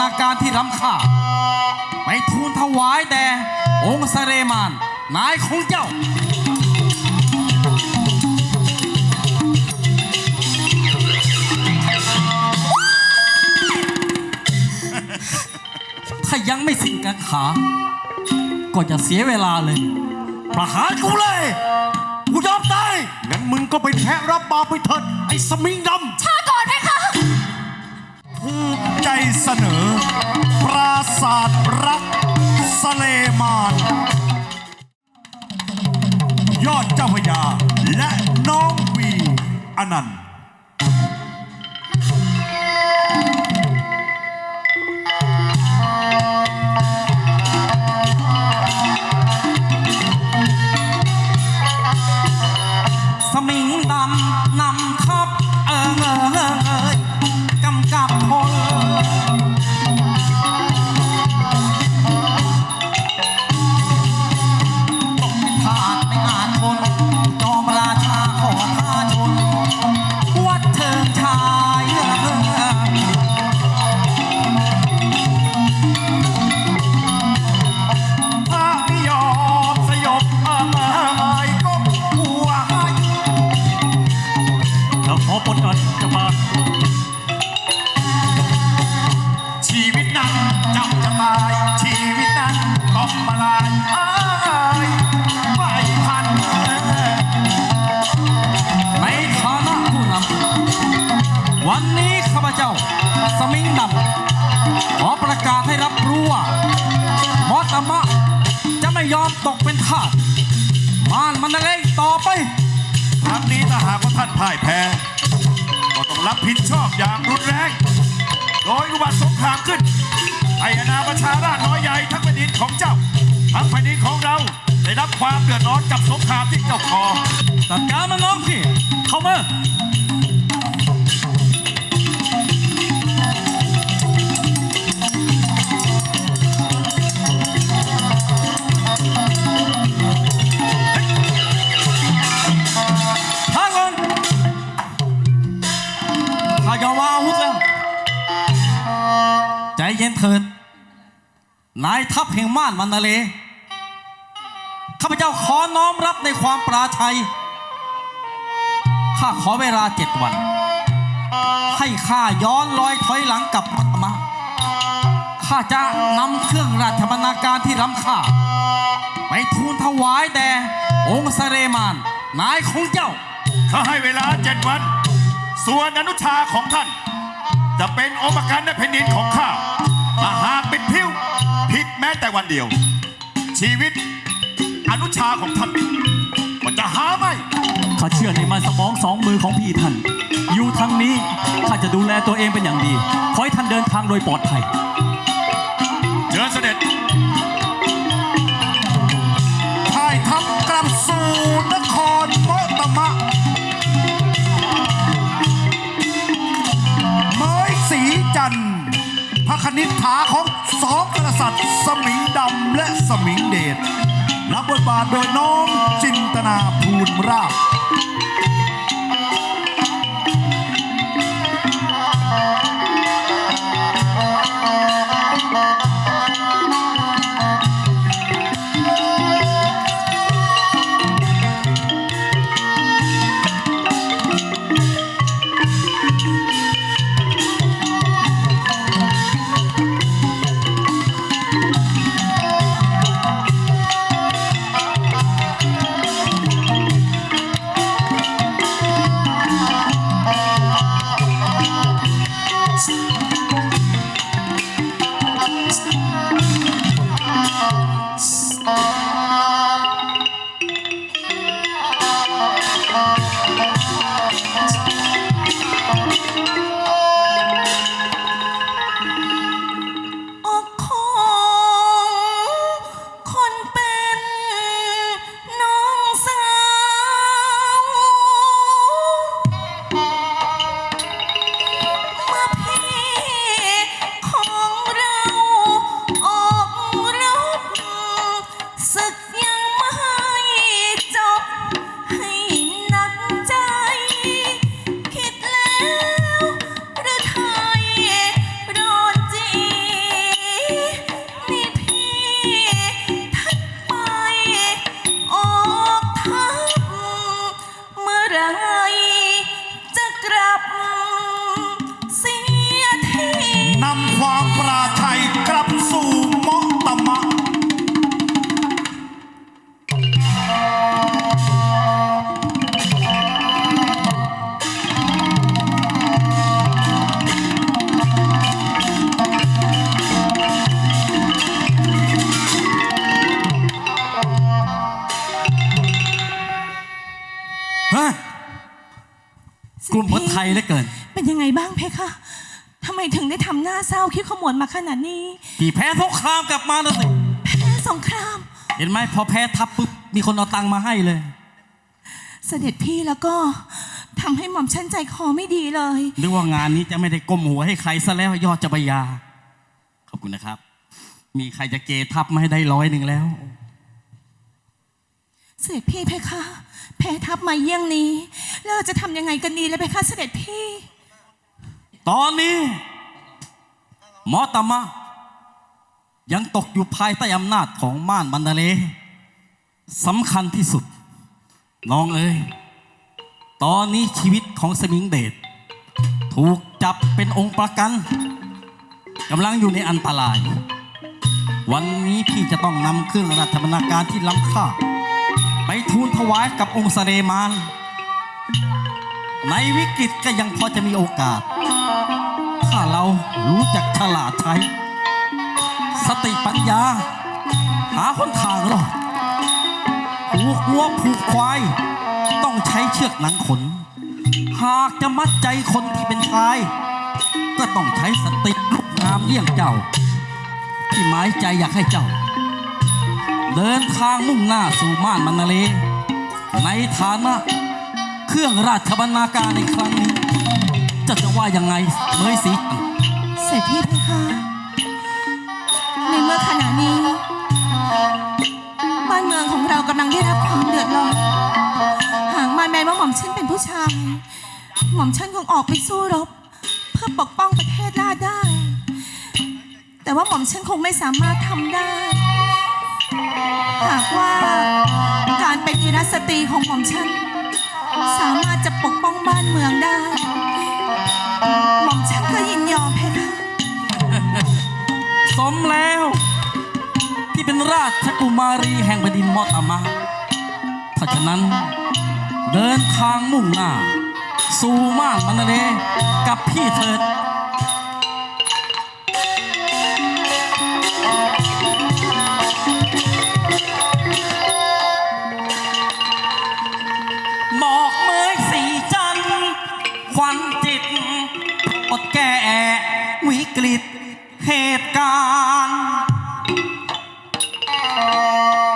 นาการที่ล้ำค่า ไปทูลถวายแด่องค์เสเรมาน นายของเจ้าถ้ายังไม่สิ้นกังขา ก็จะเสียเวลาเลย ประหารกูเลย กูยอมตาย งั้นมึงก็ไปแทะรับบาปไปเถิดไอ้สมิงดำ ช้าก่อนไหมคะ ภูมิใจเสนอ ปราศาสตร์รักสเลมาน ยอดเจ้าพยาและน้องวีอนันต์ ท่านพ่ายแพ้ ก็ต้องรับผิดชอบอย่างรุนแรง โดยอุบัติสงครามขึ้นไอ้อนาประชาราชน้อยใหญ่ทั้งแผ่นดินของเจ้า ทั้งแผ่นดินของเรา ได้รับความเดือดร้อนกับสงครามที่เจ้าคอายทัพแห่งม่านมันนาเลข้าพเจ้าขอน้อมรับในความปราชัย ข้าขอเวลาเจ็ดวัน ให้ข้าย้อนรอยถอยหลังกลับมา ข้าจะนำเครื่องราชบรรณาการที่ล้ำค่าไปทูลถวายแด่องค์เสเรมาน นายของเจ้าถ้าให้เวลาเจ็ดวัน ส่วนอนุชาของท่าน จะเป็นองค์ประกันในแผ่นดินของข้าถ้าหากเป็นพิ ม้แต่วันเดียว ชีวิตอนุชาของท่านก็จะหาไม่ ข้าเชื่อในมันสมองสองมือของพี่ท่าน อยู่ทางนี้ข้าจะดูแลตัวเองเป็นอย่างดี ขอให้ท่านเดินทางโดยปลอดภัยเชิญเสด็จถ่ายทัพกลับสู่นครโมตมะเมยสีจันทร์พระคณิษฐาของสองก ษัตริย์สมิงดำและสมิงเดชรับบทบาทโดยน้องจินตนาภูลราบ เหลือเกิน เป็นยังไงบ้างเพคะทำไมถึงได้ทำหน้าเศร้าคิดขมวดมาขนาดนี้ พี่แพ้สงครามกลับมาแล้วสิแพ้สงคราม เห็นไหมพอแพ้ทัพปุ๊บมีคนเอาตังค์มาให้เลย เสด็จพี่แล้วก็ทำให้หม่อมฉันใจคอไม่ดีเลยนึกว่างานนี้จะไม่ได้ก้มหัวให้ใครซะแล้วยอดจะบยา ขอบคุณนะครับ มีใครจะเกทับมาให้ได้ร้อยหนึ่งแล้ว เสด็จพี่เพคะ แพ้ทัพมาเยี่ยงนี้ แล้วเราจะทำยังไงกันดีแล้วเพคะเสด็จพี่ ตอนนี้ หมอตามะ ยังตกอยู่ภายใต้อำนาจของม่านบันดาเลสำคัญที่สุด น้องเอ้ยตอนนี้ชีวิตของสมิงเดชถูกจับเป็นองค์ประกันกำลังอยู่ในอันตราย วันนี้พี่จะต้องนำเครื่องราชบรรณาการที่ล้ำค่า ไปทูลถวายกับองค์สเรมาน ในวิกฤตก็ยังพอจะมีโอกาส ถ้าเรารู้จักฉลาดใช้ สติปัญญา หาหนทางรอดผูกวัวผูกควาย ต้องใช้เชือกหนังขน หากจะมัดใจคนที่เป็นชาย ก็ต้องใช้สติลูกงามเยี่ยงเจ้า ที่หมายใจอยากให้เจ้า เดินทางมุ่งหน้าสู่ม่านมันนาเล ในฐานะเครื่องราชบรรณาการในครั้งนี้ จะจะว่ายังไงเมยสีเสด็จพี่เพคะในเมื่อขณะนี้ บ้านเมืองของเรากำลังได้รับความเดือดร้อนหากมาแม้ว่าหม่อมฉันเป็นผู้ชาย หม่อมฉันคงออกไปสู้รบ เพื่อปกป้องประเทศราษฎร์ได้ แต่ว่าหม่อมฉันคงไม่สามารถทำได้ หากว่าการเป็นอิรัสตรีของหม่อมฉัน สามารถจะปกป้องบ้านเมืองได้หม่อมฉันก็ยินยอมเพคะสมแล้ว ที่เป็นราชกุมารีแห่งแผ่นดินมอตามะถ้าฉะนั้นเดินทางมุ่งหน้า สู่ม่านมันเลกับพี่เถิด เหตุการณ์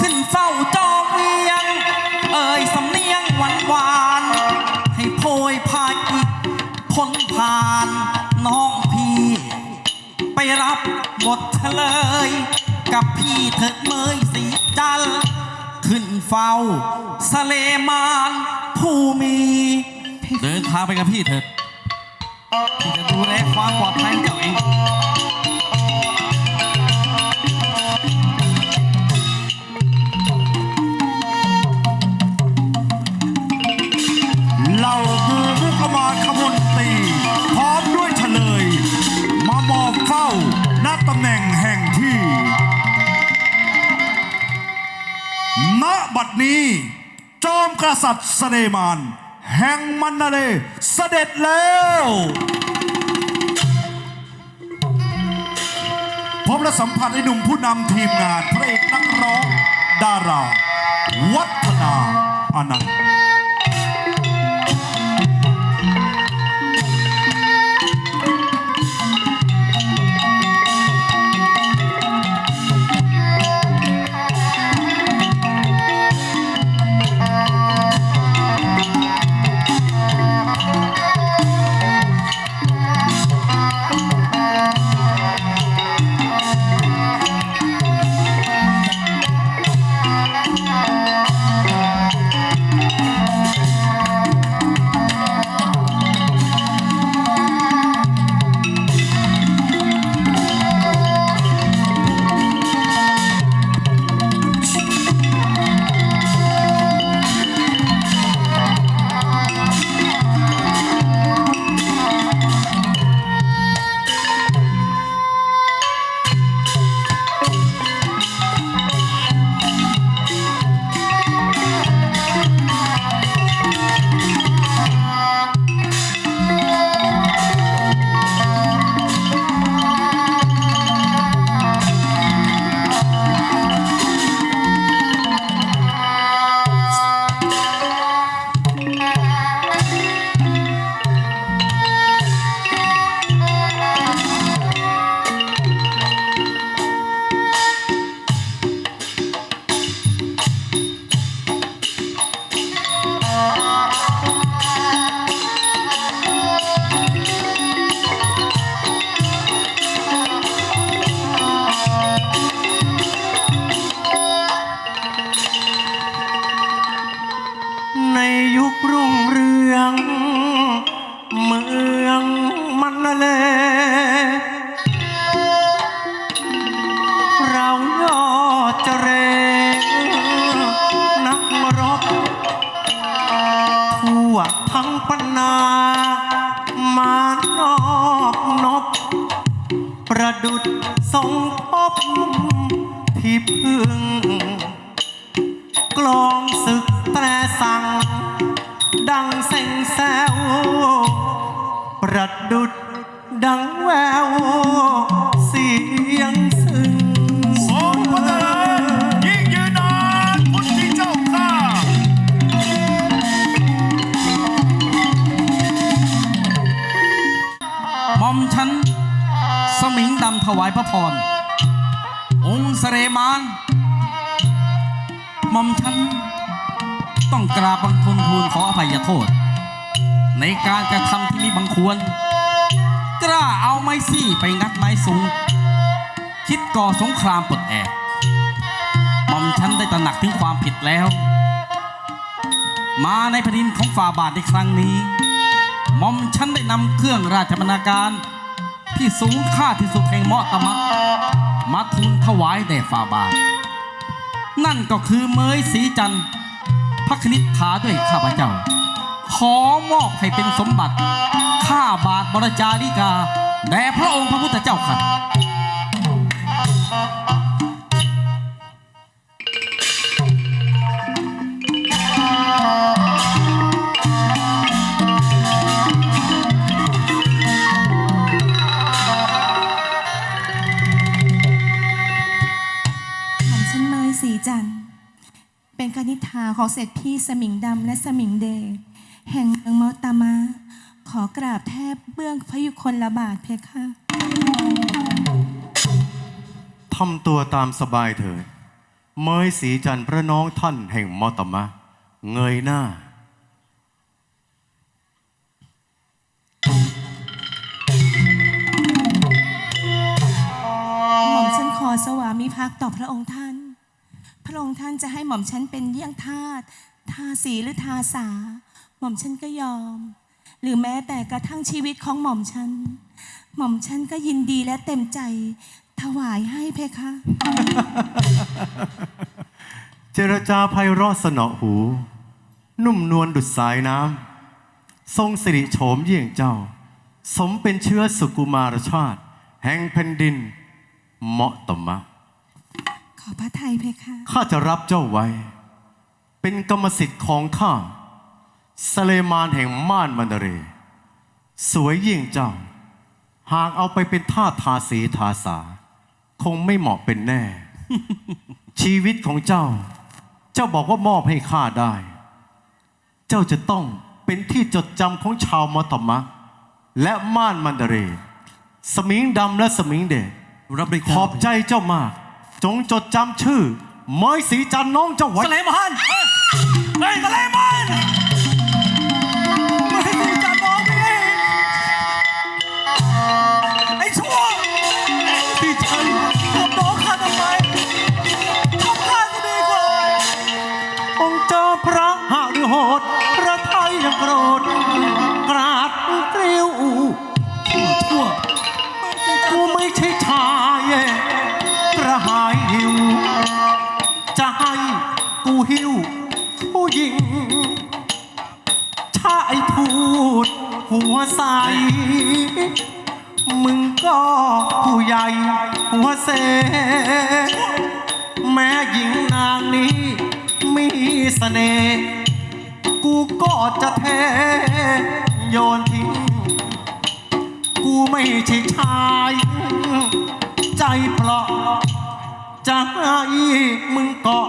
ขึ้นเฝ้าจองเวียง เอ่ยสำเนียงหวานหวานๆให้โพยพายพ้นผ่านน้องพี่ ไปรับบทเฉลย กับพี่เถิดเมยสีจันทร์ขึ้นเฝ้าสะเลมานผู้มีเดินทางไปกับพี่เถิดพี่จะดูแลความปลอดภัยให้เจ้าเอง บัดนี้ จอมกษัตริย์เสดมาน แห่งมันนาเลเสด็จแล้วพบและสัมผัสไอ้หนุ่มผู้นำทีมงาน พระเอกนักร้อง ดารา วัฒนาอนันต์ ประดุดทรงพบที่พึ่ง กลองศึกแตรสั่ง ดังเซ็งแซวประดุดดังายพระพร องค์เสเรมานมอมฉันต้องกราบบังคมทูลขออภัยโทษ ในการกระทำที่มิบังควร กล้าเอาไม้ซี่ไปงัดไม้สูง คิดก่อสงครามปลดแอกมอมฉันได้ตระหนักถึงความผิดแล้ว มาในแผ่นดินของฝ่าบาทในครั้งนี้มอมฉันได้นำเครื่องราชบรรณาการ ที่สูงค่าที่สุดแห่งเมอตมะมาทูลถวายแด่ฝ่าบาท นั่นก็คือเมยสีจันทร์พระคณิษฐาด้วยข้าพเจ้า ขอมอบให้เป็นสมบัติ ข้าบาทบรจาริกาแด่พระองค์พระพุทธเจ้าค่ะ ของเศรษฐีสมิงดำและสมิงเดชแห่งเมืองมอตามา ขอกราบแทบเบื้องพระยุคลบาทเพคะ ทำตัวตามสบายเถิด เมยสีจันทร์พระน้องท่านแห่งมอตมะ เงยหน้า หม่อมฉันขอสวามิภักดิ์ต่อพระองค์ท่านพ ระองค์ท่านจะให้หม่อมฉันเป็นเยี่ยงทาสทาสีหรือทาสา หม่อมฉันก็ยอม หรือแม้แต่กระทั่งชีวิตของหม่อมฉัน หม่อมฉันก็ยินดีและเต็มใจ ถวายให้เพคะ เจรจาไพเราะสนอหู นุ่มนวลดุดสายน้ำ ทรงสิริโฉมเยี่ยงเจ้า สมเป็นเชื้อสุกุมารชาติ แห่งแผ่นดินเมาะตมะ ขอพระไทยเพคะข้าจะรับเจ้าไว้ เป็นกรรมสิทธิ์ของข้าสเลมานแห่งม่านมันดาเร สวยยิ่งเจ้า หากเอาไปเป็นท่าสทาสีทาสา คงไม่เหมาะเป็นแน่ ชีวิตของเจ้า เจ้าบอกว่ามอบให้ข้าได้ เจ้าจะต้องเป็นที่จดจำของชาวมอตมะ และม่านมันดาเร สมิงดำและสมิงเดชรับได้ขอบใจเจ้ามาก จงจดจำชื่อเมยสีจันทร์น้องเจ้าไว้สเลมานเฮ้ยเฮ้ยสเลมาน ให้กูหิวผู้หญิงชายพูดหัวใส มึงก็ผู้ใหญ่หัวเส แม้หญิงนางนี้มีเสน่ห์กูก็จะเทโยนทิ้ง กูไม่ใช่ชาย ใจเปราะ จะให้มึงเกาะ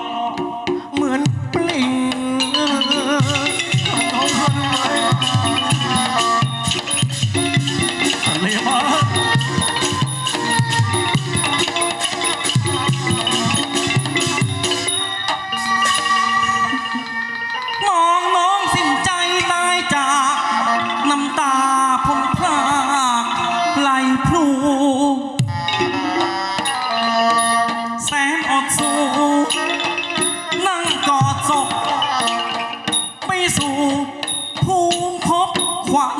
ง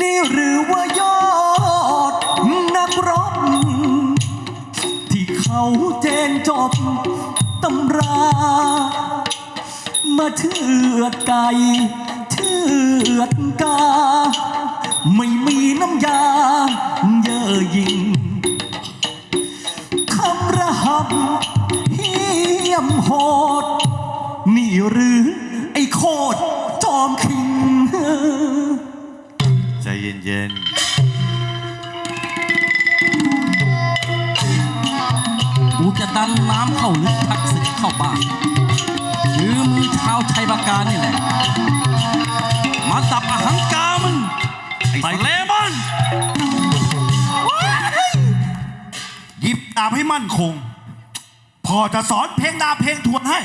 นี่หรือว่ายอดนักรบที่เขาเจนจบตำรา มาเชือดไก่เชือดกา ไม่มีน้ำยาเย่อหยิ่งคำระหับเหี้ยมโหด นี่หรือไอ้โคตร มคิง ใจเย็นกูจะดันน้ำเข้าลึกทักษิณเข้าบ้านยืมมือชาวชัยประการนี่แหละ มาดับอหังการมึงไอ้เลมอนหยิบดาบให้มั่นคง พอจะสอนเพลงดาบเพลงทวนให้